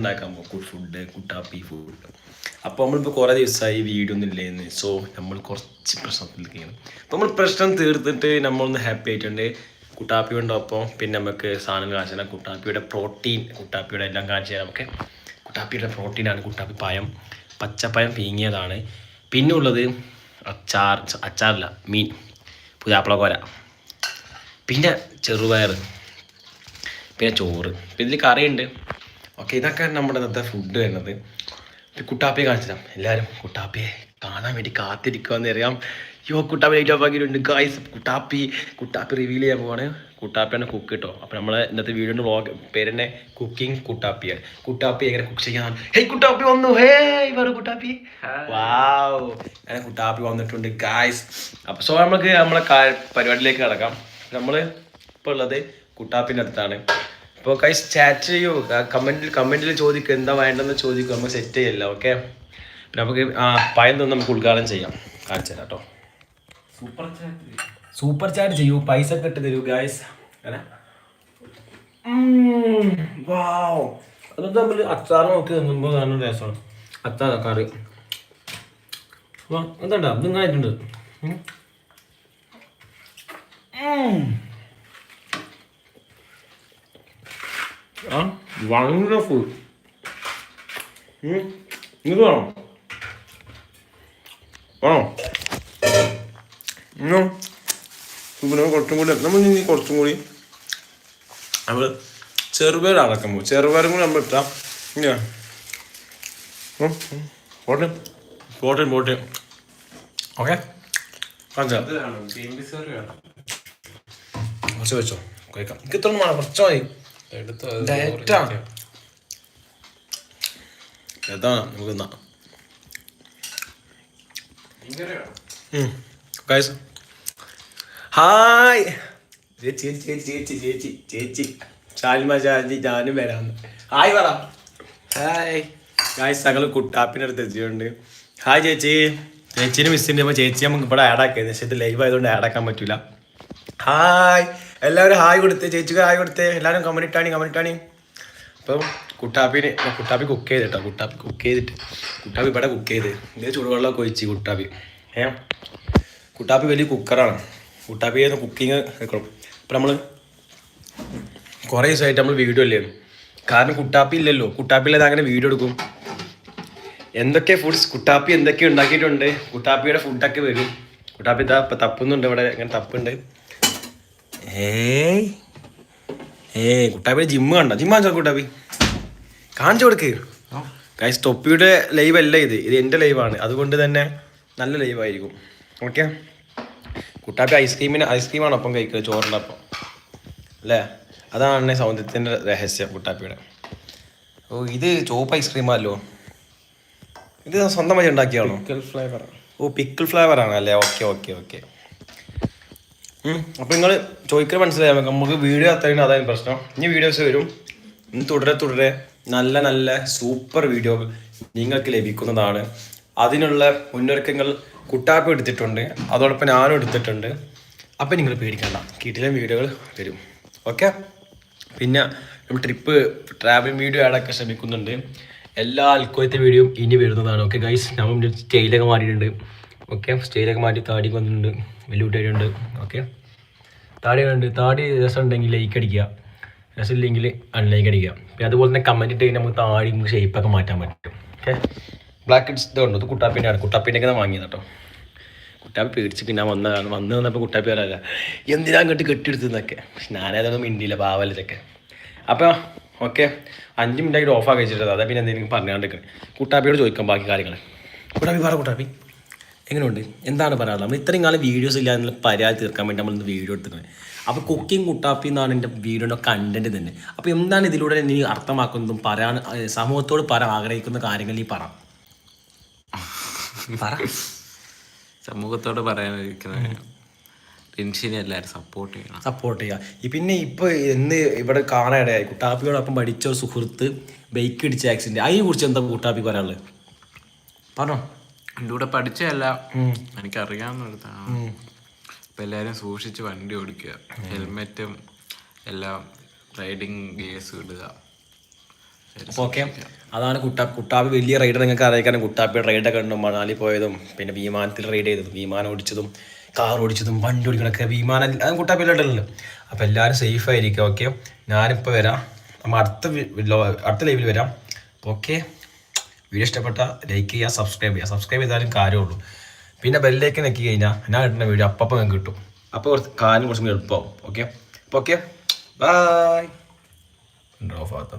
ഉണ്ടാക്കാൻ പോകും food കുട്ടാപ്പി food അപ്പോൾ നമ്മളിപ്പോൾ കുറേ ദിവസമായി വീഡിയോ ഒന്നും ഇല്ലേന്ന്. സോ നമ്മൾ കുറച്ച് പ്രശ്നത്തിലേക്കാണ് അപ്പോൾ നമ്മൾ പ്രശ്നം തീർത്തിട്ട് നമ്മളൊന്ന് ഹാപ്പി ആയിട്ടുണ്ട്. കുട്ടാപ്പി ഉണ്ടപ്പോൾ പിന്നെ നമുക്ക് സാധനം കാണിച്ചു കുട്ടാപ്പിയുടെ പ്രോട്ടീൻ കുട്ടാപ്പിയുടെ എല്ലാം കാണിച്ചു തരാം നമുക്ക്. കുട്ടാപ്പിയുടെ പ്രോട്ടീനാണ് കുട്ടാപ്പി പായം. പച്ചപ്പായം പീങ്ങിയതാണ്. പിന്നെ ഉള്ളത് അച്ചാർ അച്ചാറില്ല മീൻ. പുതിയാപ്പിള കോര പിന്നെ ചെറുപയർ പിന്നെ ചോറ്. ഇതിൽ കറിയുണ്ട്. ഓക്കെ ഇതൊക്കെ നമ്മുടെ ഇന്നത്തെ ഫുഡ് വരുന്നത്. കുട്ടാപ്പിയെ കാണിച്ചിടാം എല്ലാവരും കുട്ടാപ്പിയെ കാണാൻ വേണ്ടി കാത്തിരിക്കുമെന്ന് അറിയാം. യോ കുട്ടാപ്പി ലൈറ്റ് ഓഫ് ആക്കിയിട്ടുണ്ട്. ഗായ്സ് കുട്ടാപ്പി കുട്ടാപ്പി റിവീൽ ചെയ്യാൻ പോവാണ്. കുട്ടാപ്പിയാണ് കുക്ക് കേട്ടോ അപ്പം നമ്മളെ ഇന്നത്തെ വീഡിയോന്റെ വ്ളോഗ് പേര് തന്നെ കുക്കിംഗ് കുട്ടാപ്പിയാണ്. കുട്ടാപ്പി എങ്ങനെ കുക്ക് ചെയ്യാൻ ഹേയ് കുട്ടാപ്പി വന്നു. ഹേ വേറെ കുട്ടാപ്പി. വാവ് അങ്ങനെ കുട്ടാപ്പി വന്നിട്ടുണ്ട് ഗായ്സ് അപ്പം സോ നമുക്ക് നമ്മളെ പരിപാടിയിലേക്ക് കിടക്കാം. നമ്മൾ ഇപ്പോൾ ഉള്ളത് കുട്ടാപ്പിന്റെ അടുത്താണ്. ഇപ്പോൾ കൈസ് ചാറ്റ് ചെയ്യൂ. കമന്റിൽ കമന്റിൽ ചോദിക്കുക എന്താ വേണ്ടതെന്ന് ചോദിക്കുക നമുക്ക് സെറ്റ് ചെയ്യല്ല ഓക്കെ പിന്നെ നമുക്ക് ആ പയം തന്നെ നമുക്ക് ഉദ്ഘാടനം ചെയ്യാം. കാണിച്ചു തരാം കേട്ടോ സൂപ്പർ ചാറ്റ് സൂപ്പർ ചാറ്റ് ചെയ്യൂ പൈസ ഒക്കെ ഇട്ട് തരൂ ഗായ്സ് വാവ് അതൊക്കെ നമ്മൾ അച്ചാർ നോക്കി നിന്നുമ്പോൾ നല്ല രസമാണ് അച്ചാർ കറി? എന്താ ഇത് ഇങ്ങനായിട്ടുണ്ട് വണ്ടർഫുൾ ഇത് വേണം വേണോ ഉം. പിന്നെ കുറച്ചും കൂടി നമ്മൾ ഇനി കുറച്ചും കൂടി നമ്മൾ ചെറുപേർ അടക്കം പോകും ചെറുപേരും കൂടി നമ്മൾ ഇട്ടാം ഇങ്ങനെ. പോട്ടെ പോട്ടെ പോട്ടെ ഓക്കെ കുറച്ച് വെച്ചോ കഴിക്കാം എനിക്ക് ഇത്ര വേണം കുറച്ച് മതി എടുത്തോ ഡയറ്റാ ഏതാ നമുക്ക് എന്നാ മീൻകറി വേണം ഗൈസ് ഹായ് ചേച്ചി ചേച്ചി ചേച്ചി ചേച്ചി ചേച്ചി ഷാൽമ ഷാജി ഞാനും വരാന്ന് ഹായ് പറ. ഹായ് ഗായ്സ് സകല കുട്ടാപ്പിന്റെ അടുത്ത് എത്തിയിട്ടുണ്ട്. ഹായ് ചേച്ചി. ചേച്ചീനെ മിസ് ചെയ്യുമ്പോൾ ചേച്ചി നമുക്ക് ഇവിടെ ആഡ് ആക്കിയത്. പക്ഷേ ഇത് ലൈവ് ആയതുകൊണ്ട് ആഡ് ആക്കാൻ പറ്റൂല. ഹായ് എല്ലാവരും ഹായ് കൊടുത്ത് ചേച്ചിക്ക് ഹായ് കൊടുത്ത് എല്ലാവരും കമന്റ് ഇട്ടാണി കമന്റ് ഇട്ടാണി. അപ്പം കുട്ടാപ്പിന് കുട്ടാപ്പി കുക്ക് ചെയ്ത് കേട്ടോ കുട്ടാപ്പി കുക്ക് ചെയ്തിട്ട്. കുട്ടാപ്പി ഇവിടെ കുക്ക് ചെയ്ത്. ഇതേ ചൂടുവെള്ളമൊക്കെ ഒഴിച്ച് കുട്ടാപ്പി. ഏ? കുട്ടാപ്പി വലിയ കുക്കറാണ് കുട്ടാപ്പി കുക്കിങ് വെക്കണം. അപ്പം നമ്മൾ കുറേ ദിവസമായിട്ട് നമ്മൾ വീഡിയോ അല്ലേ? കാരണം കുട്ടാപ്പി ഇല്ലല്ലോ. കുട്ടാപ്പി ഇല്ലാതെ അങ്ങനെ വീഡിയോ എടുക്കും. എന്തൊക്കെ ഫുഡ്സ് കുട്ടാപ്പി എന്തൊക്കെ ഉണ്ടാക്കിയിട്ടുണ്ട്? കുട്ടാപ്പിയുടെ ഫുഡൊക്കെ വരും. കുട്ടാപ്പി ഇതാ ഇപ്പം തപ്പുന്നുണ്ട് ഇവിടെ. ഇങ്ങനെ തപ്പുണ്ട്. ഏയ്. ഏ കുട്ടാപ്പി ജിമ്മ് കണ്ട? ജിമ്മ് കാണിച്ചോ കുട്ടാപ്പി? കാണിച്ചു കൊടുക്ക്. ഗൈസ് തൊപ്പിയുടെ ലൈവ് അല്ല ഇത്. ഇത് എന്റെ ലൈവാണ് അതുകൊണ്ട് തന്നെ നല്ല ലൈവായിരിക്കും ഓക്കെ കുട്ടാപ്പി ഐസ്ക്രീമിന് ഐസ്ക്രീമാണ് ഒപ്പം കഴിക്കുക ചോറിന്റെ ഒപ്പം. അല്ലേ? അതാണ് സൗന്ദര്യത്തിന്റെ രഹസ്യം കുട്ടാപ്പിയുടെ. ഓ ഇത് ചോപ്പ് ഐസ്ക്രീമല്ലോ ഇത് സ്വന്തമായി ഉണ്ടാക്കിയാണോ പിക്കിൾ ഫ്ലേവർ ഓ പിക്കിൾ ഫ്ലേവർ ആണല്ലേ? ഓക്കെ ഓക്കെ ഓക്കെ അപ്പം നിങ്ങൾ ചോദിക്കുന്ന മനസ്സിലായാൽ നമുക്ക് വീഡിയോ അത്രയും അതായത് പ്രശ്നം. ഇനി വീഡിയോസ് വരും. ഇനി തുടരെ തുടരെ നല്ല നല്ല സൂപ്പർ വീഡിയോ നിങ്ങൾക്ക് ലഭിക്കുന്നതാണ്. അതിനുള്ള മുന്നൊരുക്കങ്ങൾ കുട്ടാപ്പ് എടുത്തിട്ടുണ്ട്. അതോടൊപ്പം ഞാനും എടുത്തിട്ടുണ്ട്. അപ്പം നിങ്ങൾ പേടിക്കണ്ട. കിട്ടിലെ വീഡിയോകൾ വരും. ഓക്കെ പിന്നെ നമ്മൾ ട്രിപ്പ് ട്രാവൽ വീഡിയോ ആടൊക്കെ ശ്രമിക്കുന്നുണ്ട്. എല്ലാ അൽക്കോയത്തെ വീഡിയോയും ഇനി വരുന്നതാണ്. ഓക്കെ ഗൈസ് നമ്മൾ സ്റ്റൈലൊക്കെ മാറിയിട്ടുണ്ട്. ഓക്കെ സ്റ്റേജിലൊക്കെ മാറ്റി താടി വന്നിട്ടുണ്ട്. വലിയ കുട്ടിയായിട്ടുണ്ട് ഓക്കെ താടി ഉണ്ട് താടി രസം ഉണ്ടെങ്കിൽ ലൈക്ക് അടിക്കുക. രസമില്ലെങ്കിൽ അൺലൈക്ക് അടിക്കുക. പിന്നെ അതുപോലെ തന്നെ കമന്റ് ഇട്ട് കഴിഞ്ഞാൽ നമുക്ക് താടി നമുക്ക് ഷേപ്പൊക്കെ മാറ്റാൻ പറ്റും. ഓക്കെ ബ്ലാക്ക് ഹെഡ്സ് ഇത് ഉണ്ട് ഇത് കുട്ടാപ്പിന്റെ ആണ് കുട്ടാപ്പിന്റെ ഒക്കെ വാങ്ങിയത് കേട്ടോ കുട്ടാപ്പി പേടിച്ചിട്ട് ഞാൻ വന്ന കാരണം വന്ന് വന്നപ്പോൾ കുട്ടാപ്പി പറയല്ല എന്തിനാ അങ്ങോട്ട് കെട്ടിയെടുത്തെന്നൊക്കെ പക്ഷെ ഞാനതൊന്നും മിണ്ടിയില്ല. പാവലതൊക്കെ അപ്പോൾ ഓക്കെ അഞ്ച് മിനിറ്റ് ആയിട്ട് ഓഫാക്കി വെച്ചിട്ട് അതാ പിന്നെ എന്തെങ്കിലും പറഞ്ഞാണ്ടിരിക്കണം. കുട്ടാപ്പിയോട് ചോദിക്കാം ബാക്കി കാര്യങ്ങൾ കുട്ടാപ്പി പറ കുട്ടാപ്പി. എങ്ങനെയുണ്ട്? എന്താണ് പറയാനുള്ളത്? നമ്മൾ ഇത്രയും കാലം വീഡിയോസ് ഇല്ല എന്നുള്ള പരാതി തീർക്കാൻ വേണ്ടി നമ്മൾ ഇന്ന് വീഡിയോ എടുത്തിരുന്നത്. അപ്പോൾ കുക്കിംഗ് കുട്ടാപ്പി എന്നാണ് എന്റെ വീഡിയോയുടെ കണ്ടന്റ് തന്നെ. അപ്പോൾ എന്താണ് ഇതിലൂടെ നീ അർത്ഥമാക്കുന്നതും പറയാൻ സമൂഹത്തോട് പറയാൻ ആഗ്രഹിക്കുന്ന കാര്യങ്ങൾ നീ പറ. സമൂഹത്തോട് പറയാനിരിക്കുന്ന ടെൻഷനെ എല്ലാവരും സപ്പോർട്ട് ചെയ്യണം. സപ്പോർട്ട് ചെയ്യുക ഈ പിന്നെ ഇപ്പോൾ എന്ന് ഇവിടെ കാണാനിടയായി കുട്ടാപ്പിയോടൊപ്പം പഠിച്ച ഒരു സുഹൃത്ത് ബൈക്ക് ഇടിച്ച ആക്സിഡന്റ് അതിനെ കുറിച്ച് എന്താ കുട്ടാപ്പി പറയാനുള്ളത്? പറഞ്ഞോ. എന്റെ കൂടെ പഠിച്ചതല്ല എനിക്കറിയാവുന്നിടത്താണ് അപ്പം എല്ലാരും സൂക്ഷിച്ച് വണ്ടി ഓടിക്കുക. ഹെൽമെറ്റും എല്ലാം റൈഡിങ് ഗിയേഴ്സ് ഇടുക. അപ്പോൾ ഓക്കെ. അതാണ് കുട്ടാ കുട്ടാപ്പി വലിയ റൈഡർ നിങ്ങൾക്ക് അറിയിക്കാനും കുട്ടാപ്പി റൈഡൊക്കെ ഉണ്ട് മണാലി പോയതും പിന്നെ വിമാനത്തിൽ റൈഡ് ചെയ്തതും വിമാനം ഓടിച്ചതും കാർ ഓടിച്ചതും വണ്ടി ഓടിക്കണൊക്കെ. വിമാനം അതും കുട്ടാപ്പി ഉണ്ടല്ലോ അപ്പോൾ എല്ലാവരും സേഫ് ആയിരിക്കും ഓക്കെ ഞാനിപ്പോൾ വരാം. നമ്മൾ അടുത്ത അടുത്ത ലൈവിൽ വരാം. ഓക്കെ? വീഡിയോ ഇഷ്ടപ്പെട്ട ലൈക്ക് ചെയ്യുക സബ്സ്ക്രൈബ് ചെയ്യുക. സബ്സ്ക്രൈബ് ചെയ്താലും കാര്യമുള്ളൂ. പിന്നെ ബെല്ലേക്ക് നെക്കി കഴിഞ്ഞാൽ ഞാൻ ഇടുന്ന വീഡിയോ അപ്പം നിങ്ങൾക്ക് കിട്ടും. അപ്പോൾ കുറച്ച് കാര്യം കുറച്ചും കൂടി എളുപ്പമാവും ഓക്കെ അപ്പോൾ ഓക്കെ ബായ് ഓഫ് ആകത്ത